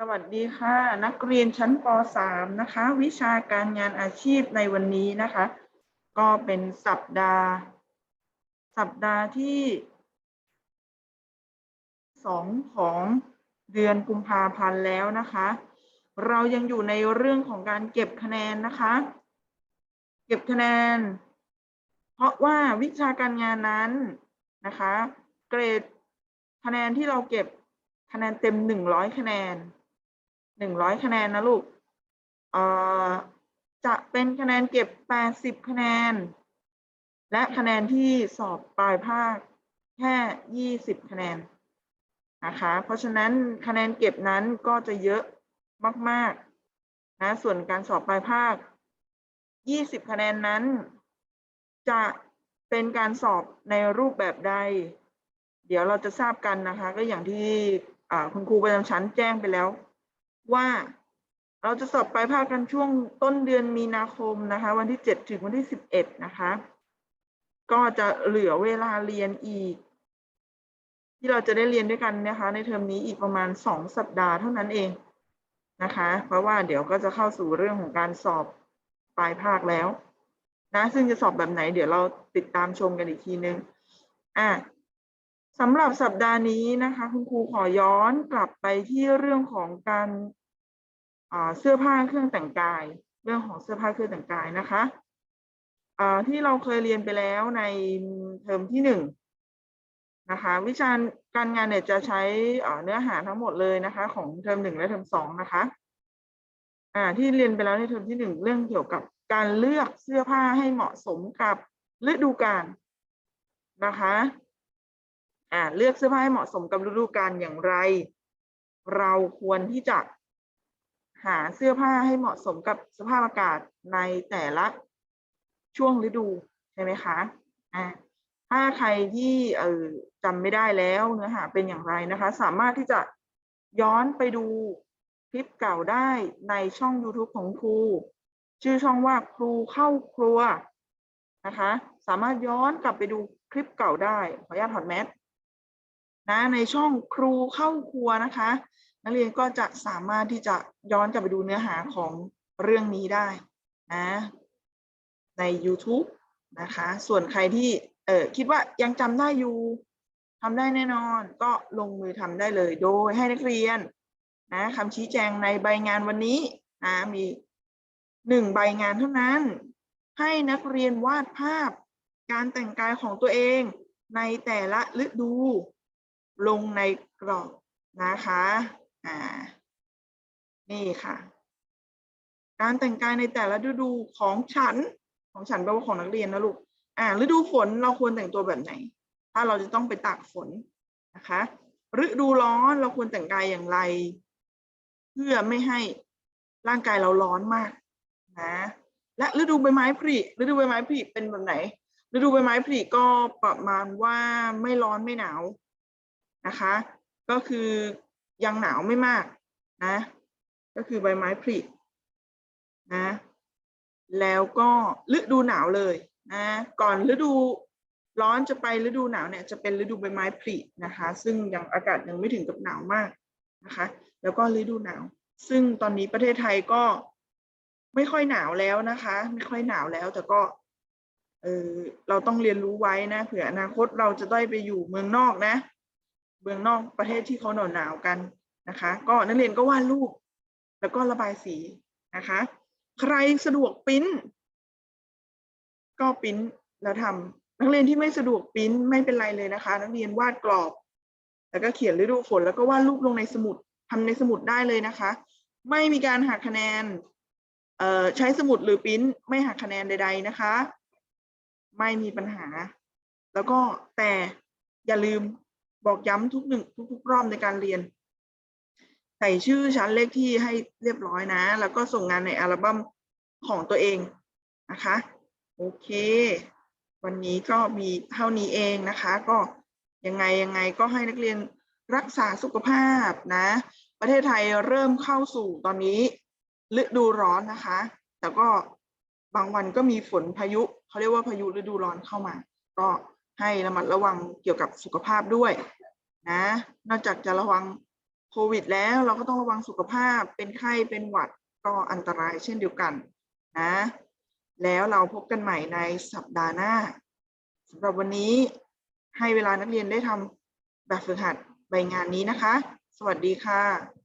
สวัสดีค่ะ นักเรียนชั้นป .3 นะคะ วิชาการงานอาชีพในวันนี้นะคะ ก็เป็นสัปดาห์ สัปดาห์ที่สองของเดือนกุมภาพันธ์แล้วนะคะ เรายังอยู่ในเรื่องของการเก็บคะแนนนะคะ เก็บคะแนน เพราะว่าวิชาการงานนั้นนะคะ เกรดคะแนนที่เราเก็บคะแนนเต็มหนึ่งร้อยคะแนน หนึ่งร้อยคะแนนนะลูกเอ่อจะเป็นคะแนนเก็บแปดสิบคะแนน และคะแนนที่สอบปลายภาคแค่ยี่สิบคะแนนนะคะ เพราะฉะนั้นคะแนนเก็บนั้นก็จะเยอะมากๆนะส่วนการสอบปลายภาคยี่สิบคะแนนนั้น จะเป็นการสอบในรูปแบบใด เดี๋ยวเราจะทราบกันนะคะ ก็อย่างที่คุณครูประจำชั้นแจ้งไปแล้ว ว่าเราจะสอบปลายภาคกันช่วงต้นเดือนมีนาคมนะคะ วันที่เจ็ดถึงวันที่สิบเอ็ดนะคะ ก็จะเหลือเวลาเรียนอีก ที่เราจะได้เรียนด้วยกันนะคะ ในเทอมนี้อีกประมาณสองสัปดาห์เท่านั้นเองนะคะ เพราะว่าเดี๋ยวก็จะเข้าสู่เรื่องของการสอบปลายภาคแล้ว นะ ซึ่งจะสอบแบบไหน เดี๋ยวเราติดตามชมกันอีกทีนึงอะ สำหรับสัปดาห์นี้นะคะ คุณครูขอย้อนกลับไปที่เรื่องของการเสื้อผ้าเครื่องแต่งกาย เรื่องของเสื้อผ้าเครื่องแต่งกายนะคะที่เราเคยเรียนไปแล้วในเทอมที่หนึ่งนะคะ วิชาการงานเนี่ยจะใช้เนื้อหาทั้งหมดเลยนะคะ ของเทอมหนึ่งและเทอมสองนะคะที่เรียนไปแล้วในเทอมที่หนึ่งเรื่องเกี่ยวกับการเลือกเสื้อผ้าให้เหมาะสมกับฤดูกาลนะคะ อ่าเลือกเสื้อผ้าให้เหมาะสมกับฤดูกาลอย่างไร เราควรที่จะหาเสื้อผ้าให้เหมาะสมกับสภาพอากาศในแต่ละช่วงฤดูใช่ไหมคะอ่าถ้าใครที่เออจำไม่ได้แล้วเนื้อหาเป็นอย่างไรนะคะ สามารถที่จะย้อนไปดูคลิปเก่าได้ในช่อง YouTube ของครู ชื่อช่องว่าครูเข้าครัวนะคะ สามารถย้อนกลับไปดูคลิปเก่าได้ ขออนุญาตถอดแมส นะในช่องครูเข้าครัวนะคะ นักเรียนก็จะสามารถที่จะย้อนกลับไปดูเนื้อหาของเรื่องนี้ได้นะใน YouTube นะคะ ส่วนใครที่เออคิดว่ายังจำได้อยู่ทำได้แน่นอนก็ลงมือทำได้เลยโดยให้นักเรียนนะคำชี้แจงในใบงานวันนี้นะมีหนึ่งใบงานเท่านั้น ให้นักเรียนวาดภาพการแต่งกายของตัวเองในแต่ละฤดู ลงในกรอบนะคะอ่านี่ค่ะ การแต่งกายในแต่ละฤดูของฉันของฉันแปลว่าของนักเรียนนะลูกอ่าฤดูฝนเราควรแต่งตัวแบบไหน ถ้าเราจะต้องไปตากฝนนะคะฤดูร้อนเราควรแต่งกายอย่างไร เพื่อไม่ให้ร่างกายเราร้อนมากนะและฤดูใบไม้ผลิฤดูใบไม้ผลิเป็นแบบไหน ฤดูใบไม้ผลิก็ประมาณว่าไม่ร้อนไม่หนาว นะคะ ก็คือยังหนาวไม่มากนะ ก็คือใบไม้ผลินะ แล้วก็ฤดูหนาวเลยนะก่อนฤดูร้อนจะไปฤดูหนาวเนี่ยจะเป็นฤดูใบไม้ผลินะคะ ซึ่งยังอากาศยังไม่ถึงกับหนาวมากนะคะ แล้วก็ฤดูหนาว ซึ่งตอนนี้ประเทศไทยก็ไม่ค่อยหนาวแล้วนะคะ ไม่ค่อยหนาวแล้วแต่ก็เออเราต้องเรียนรู้ไว้นะเผื่ออนาคตเราจะได้ไปอยู่เมืองนอกนะ เมืองนอกประเทศที่เขาหนาวหนาวกันนะคะ ก็นักเรียนก็วาดรูป แล้วก็ระบายสีนะคะ ใครสะดวกปริ้น ก็ปริ้นแล้วทำนักเรียนที่ไม่สะดวกปริ้นไม่เป็นไรเลยนะคะ นักเรียนวาดกรอบ แล้วก็เขียนฤดูฝน แล้วก็วาดรูปลงในสมุดทำในสมุดได้เลยนะคะ ไม่มีการหักคะแนนเอ่อใช้สมุดหรือปริ้นไม่หักคะแนนใด ๆนะคะ ไม่มีปัญหา แล้วก็แต่อย่าลืม บอกย้ำทุกหนึ่งทุกๆรอบในการเรียน ใส่ชื่อชั้นเลขที่ให้เรียบร้อยนะ แล้วก็ส่งงานในอัลบั้มของตัวเองนะคะ โอเค วันนี้ก็มีเท่านี้เองนะคะ ก็ยังไงยังไงก็ให้นักเรียนรักษาสุขภาพนะ ประเทศไทยเริ่มเข้าสู่ตอนนี้ฤดูร้อนนะคะ แต่ก็บางวันก็มีฝนพายุเขาเรียกว่าพายุฤดูร้อนเข้ามา ก็ ให้ระมัดระวังเกี่ยวกับสุขภาพด้วยนะ นอกจากจะระวังโควิด แล้วเราก็ต้องระวังสุขภาพ เป็นไข้ เป็นหวัด ก็อันตรายเช่นเดียวกันนะ แล้วเราพบกันใหม่ในสัปดาห์หน้าสำหรับวันนี้ให้เวลานักเรียนได้ทำแบบฝึกหัดใบงานนี้นะคะ สวัสดีค่ะ